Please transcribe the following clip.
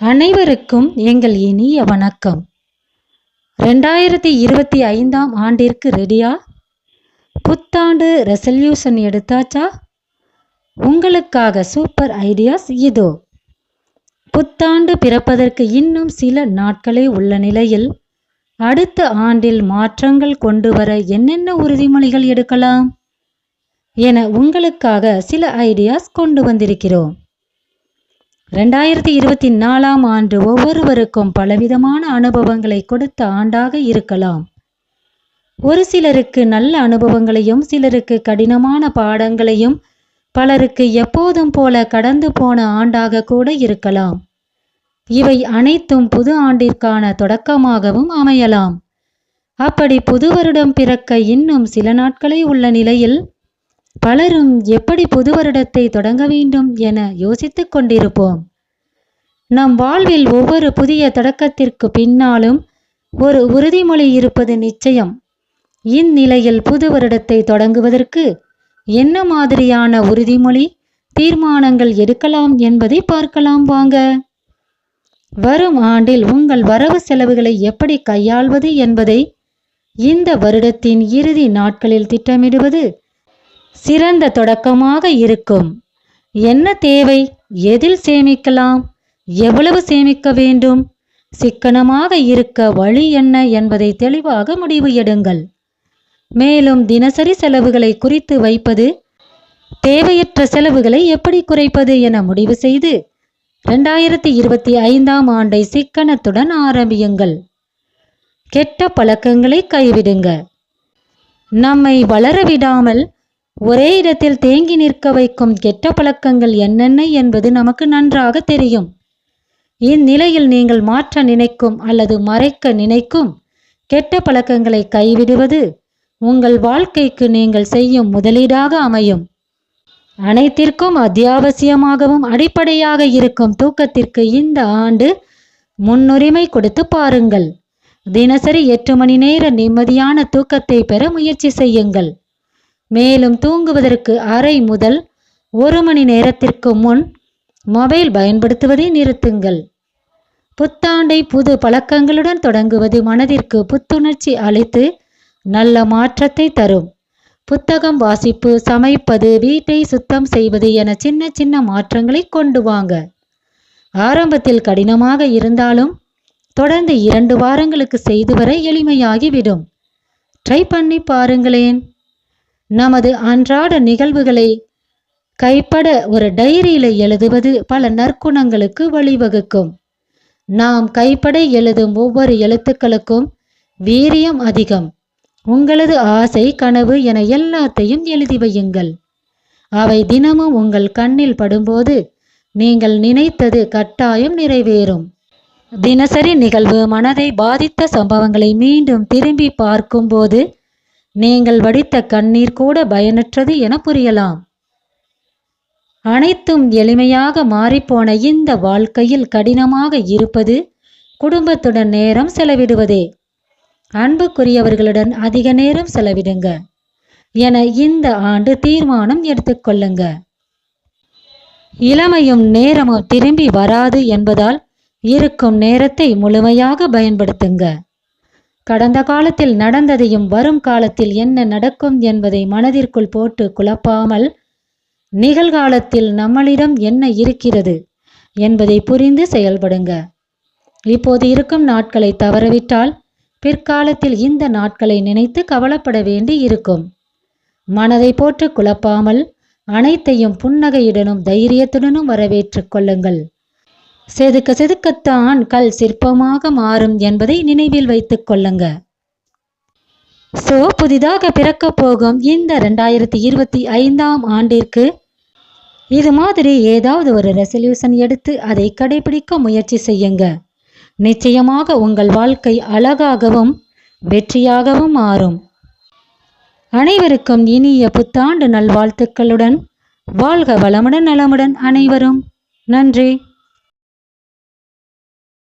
அனைவருக்கும் எங்கள் இனிய வணக்கம். ரெண்டாயிரத்தி இருபத்தி ஐந்தாம் ஆண்டிற்கு ரெடியா? புத்தாண்டு ரெசல்யூஷன் எடுத்தாச்சா? உங்களுக்காக சூப்பர் ஐடியாஸ் இதோ. புத்தாண்டு பிறப்பதற்கு இன்னும் சில நாட்களே உள்ள நிலையில் அடுத்த ஆண்டில் மாற்றங்கள் கொண்டு வர என்னென்ன உறுதிமொழிகள் எடுக்கலாம்? என உங்களுக்காக சில ஐடியாஸ் கொண்டு வந்திருக்கிறோம். ரெண்டாயிரத்தி இருபத்தி நாலாம் ஆண்டு ஒவ்வொருவருக்கும் பலவிதமான அனுபவங்களை கொடுத்த ஆண்டாக இருக்கலாம். ஒரு சிலருக்கு நல்ல அனுபவங்களையும் சிலருக்கு கடினமான பாடங்களையும் பலருக்கு எப்போதும் போல கடந்து போன ஆண்டாக கூட இருக்கலாம். இவை அனைத்தும் புது ஆண்டிற்கான தொடக்கமாகவும் அமையலாம். அப்படி புது வருடம் பிறக்க இன்னும் சில நாட்களே உள்ள நிலையில் பலரும் எப்படி புது வருடத்தை தொடங்க வேண்டும் என யோசித்துக் கொண்டிருப்போம். நம் வாழ்வில் ஒவ்வொரு புதிய தொடக்கத்திற்கு பின்னாலும் ஒரு உறுதிமொழி இருப்பது நிச்சயம். இந்நிலையில் புது வருடத்தை தொடங்குவதற்கு என்ன மாதிரியான உறுதிமொழி தீர்மானங்கள் எடுக்கலாம் என்பதை பார்க்கலாம் வாங்க. வரும் ஆண்டில் உங்கள் வரவு செலவுகளை எப்படி கையாள்வது என்பதை இந்த வருடத்தின் இறுதி நாட்களில் திட்டமிடுவது சிறந்த தொடக்கமாக இருக்கும். என்ன தேவை? எதில் சேமிக்கலாம்? எவ்வளவு சேமிக்க வேண்டும்? சிக்கனமாக இருக்க வழி என்ன என்பதை தெளிவாக முடிவு எடுங்கள். மேலும் தினசரி செலவுகளை குறித்து வைப்பது தேவையற்ற செலவுகளை எப்படி குறைப்பது என முடிவு செய்து ரெண்டாயிரத்தி இருபத்தி ஐந்தாம் ஆண்டை சிக்கனத்துடன் ஆரம்பியுங்கள். கெட்ட பழக்கங்களை கைவிடுங்க. நம்மை வளர விடாமல் ஒரே இடத்தில் தேங்கி நிற்க வைக்கும் கெட்ட பழக்கங்கள் என்னென்ன என்பது நமக்கு நன்றாக தெரியும். இந்நிலையில் நீங்கள் மாற்ற நினைக்கும் அல்லது மறைக்க நினைக்கும் கெட்ட பழக்கங்களை கைவிடுவது உங்கள் வாழ்க்கைக்கு நீங்கள் செய்யும் முதலீடாக அமையும். அனைத்திற்கும் அத்தியாவசியமாகவும் அடிப்படையாக இருக்கும் தூக்கத்திற்கு இந்த ஆண்டு முன்னுரிமை கொடுத்து பாருங்கள். தினசரி எட்டு மணி நேர நிம்மதியான தூக்கத்தை பெற முயற்சி செய்யுங்கள். மேலும் தூங்குவதற்கு அரை முதல் ஒரு மணி நேரத்திற்கு முன் மொபைல் பயன்படுத்துவதை நிறுத்துங்கள். புத்தாண்டை புது பழக்கங்களுடன் தொடங்குவது மனதிற்கு புத்துணர்ச்சி அளித்து நல்ல மாற்றத்தை தரும். புத்தகம் வாசிப்பு சமைப்பது வீட்டை சுத்தம் செய்வது என சின்ன சின்ன மாற்றங்களை கொண்டு வாங்க. ஆரம்பத்தில் கடினமாக இருந்தாலும் தொடர்ந்து இரண்டு வாரங்களுக்கு செய்து வர எளிமையாகிவிடும். ட்ரை பண்ணி பாருங்களேன். நமது அன்றாட நிகழ்வுகளை கைப்பட ஒரு டைரியில எழுதுவது பல நற்குணங்களுக்கு வழிவகுக்கும். நாம் கைப்பட எழுதும் ஒவ்வொரு எழுத்துக்களுக்கும் வீரியம் அதிகம். உங்களது ஆசை கனவு என எல்லாத்தையும் எழுதி வையுங்கள். அவை தினமும் உங்கள் கண்ணில் படும்போது நீங்கள் நினைத்தது கட்டாயம் நிறைவேறும். தினசரி நிகழ்வு மனதை பாதித்த சம்பவங்களை மீண்டும் திரும்பி பார்க்கும்போது நீங்கள் வடித்த கண்ணீர் கூட பயனற்றது என புரியலாம். அனைத்தும் எளிமையாக மாறிப்போன இந்த வாழ்க்கையில் கடினமாக இருப்பது குடும்பத்துடன் நேரம் செலவிடுவதே. அன்புக்குரியவர்களுடன் அதிக நேரம் செலவிடுங்க. என இந்த ஆண்டு தீர்மானம் எடுத்துக்கொள்ளுங்க இளமையும் நேரமும் திரும்பி வராது என்பதால் இருக்கும் நேரத்தை முழுமையாக பயன்படுத்துங்க. கடந்த காலத்தில் நடந்ததையும் வரும் காலத்தில் என்ன நடக்கும் என்பதை மனதிற்குள் போட்டு குழப்பாமல் நிகழ்காலத்தில் நம்மளிடம் என்ன இருக்கிறது என்பதை புரிந்து செயல்படுங்க. இப்போது இருக்கும் நாட்களை தவறவிட்டால் பிற்காலத்தில் இந்த நாட்களை நினைத்து கவலைப்பட வேண்டி இருக்கும். மனதை போட்டு குழப்பாமல் அனைத்தையும் புன்னகையுடனும் தைரியத்துடனும் வரவேற்றுக் கொள்ளுங்கள். செதுக்க செதுக்கத்தான் கல் சிற்பமாக மாறும் என்பதை நினைவில் வைத்துக் கொள்ளுங்க. சோ புதிதாக பிறக்க போகும் இந்த ரெண்டாயிரத்தி இருபத்தி ஐந்தாம் ஆண்டிற்கு இது மாதிரி ஏதாவது ஒரு ரெசல்யூஷன் எடுத்து அதை கடைபிடிக்க முயற்சி செய்யுங்க. நிச்சயமாக உங்கள் வாழ்க்கை அழகாகவும் வெற்றியாகவும் மாறும். அனைவருக்கும் இனிய புத்தாண்டு நல்வாழ்த்துக்களுடன் வாழ்க வளமுடன் நலமுடன் அனைவரும். நன்றி.